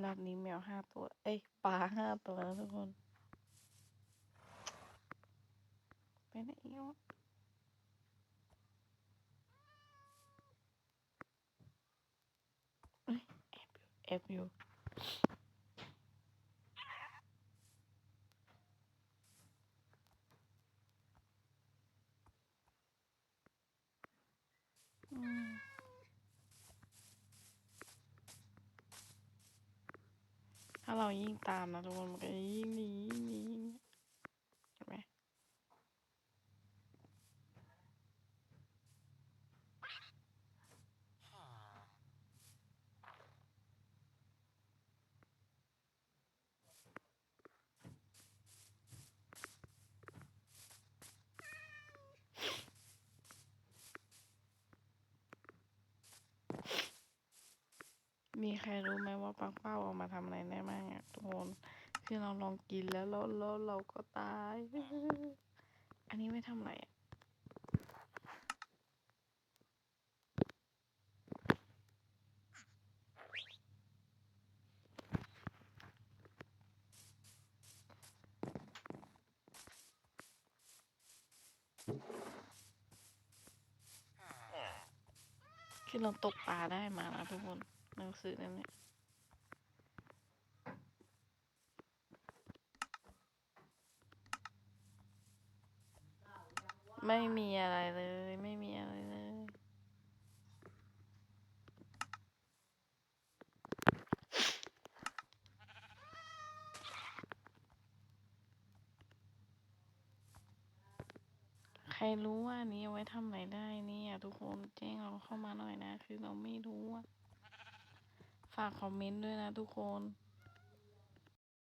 รอบนี้แมวห้าตัว เอ้ยปลาห้าตัวแล้วทุกคน ไปไหนอีกวะเอฟยแอบอยู่แอบอยู่ ถ้าเรายิ่งตามนะทุกคนมันก็ยิ่งหนียิ่งหนียิ่งเห็นไหม มีใครรู้ไหมว่าปังเป้าเอามาทำอะไรได้บ้างอะทุกคนคือเราลองกินแล้วแล้วแล้วเราก็ตาย อันนี้ไม่ทำอะไรอะคือเราตกปลาได้มานะทุกคน หนังสือนั่นเนี่ยไม่มีอะไรเลย ไม่มีอะไรเลย ใครรู้ว่านี้เอาไว้ทำอะไรได้เนี่ย ทุกคนแจ้งเราเข้ามาหน่อยนะ คือเราไม่รู้อะ ฝากคอมเมนต์ด้วยนะทุกคน